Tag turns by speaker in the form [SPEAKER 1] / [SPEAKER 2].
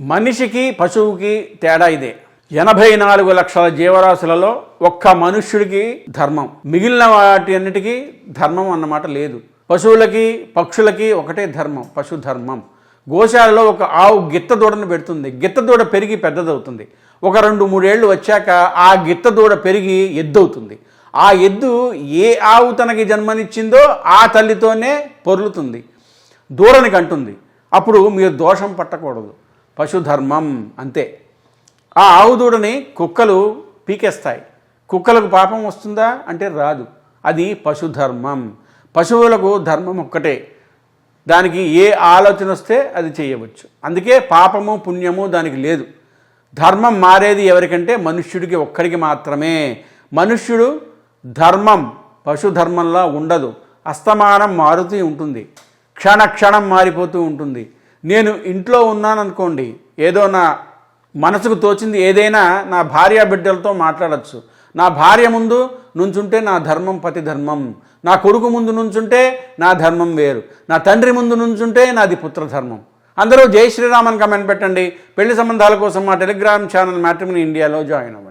[SPEAKER 1] మనిషికి పశువుకి తేడా ఇదే. ఎనభై నాలుగు లక్షల జీవరాశులలో ఒక్క మనుష్యుడికి ధర్మం. మిగిలిన వాటి అన్నిటికీ ధర్మం అన్నమాట లేదు. పశువులకి పక్షులకి ఒకటే ధర్మం పశు ధర్మం గోశాలలో ఒక ఆవు గిత్త దూడను పెడుతుంది. గిత్త దూడ పెరిగి పెద్దదవుతుంది. ఒక రెండు మూడేళ్ళు వచ్చాక ఆ గిత్త దూడ పెరిగి ఎద్దవుతుంది. ఆ ఎద్దు ఏ ఆవు తనకి జన్మనిచ్చిందో ఆ తల్లితోనే పొర్లుతుంది. దూడని కంటుంది. అప్పుడు మీరు దోషం పట్టకూడదు. పశుధర్మం అంతే. ఆ ఆవు దూడని కుక్కలు పీకేస్తాయి. కుక్కలకు పాపం వస్తుందా? అంటే రాదు. అది పశుధర్మం. పశువులకు ధర్మం ఒక్కటే. దానికి ఏ ఆలోచన వస్తే అది చేయవచ్చు. అందుకే పాపము పుణ్యము దానికి లేదు. ధర్మం మారేది ఎవరికంటే మనుష్యుడికి ఒక్కడికి మాత్రమే. మనుష్యుడు ధర్మం పశుధర్మంలా ఉండదు. అస్తమానం మారుతూ ఉంటుంది. క్షణ క్షణం మారిపోతూ ఉంటుంది. నేను ఇంట్లో ఉన్నాననుకోండి ఏదో నా మనసుకు తోచింది ఏదైనా నా భార్య బిడ్డలతో మాట్లాడచ్చు. నా భార్య ముందు నుంచుంటే నా ధర్మం పతి ధర్మం. నా కొడుకు ముందు నుంచుంటే నా ధర్మం వేరు. నా తండ్రి ముందు నుంచుంటే నాది పుత్రధర్మం అందరూ జై శ్రీరామన్ కమెంట్ పెట్టండి. పెళ్ళి సంబంధాల కోసం మా టెలిగ్రామ్ ఛానల్ మ్యాట్రిమనీ ఇండియాలో జాయిన్ అవ్వండి.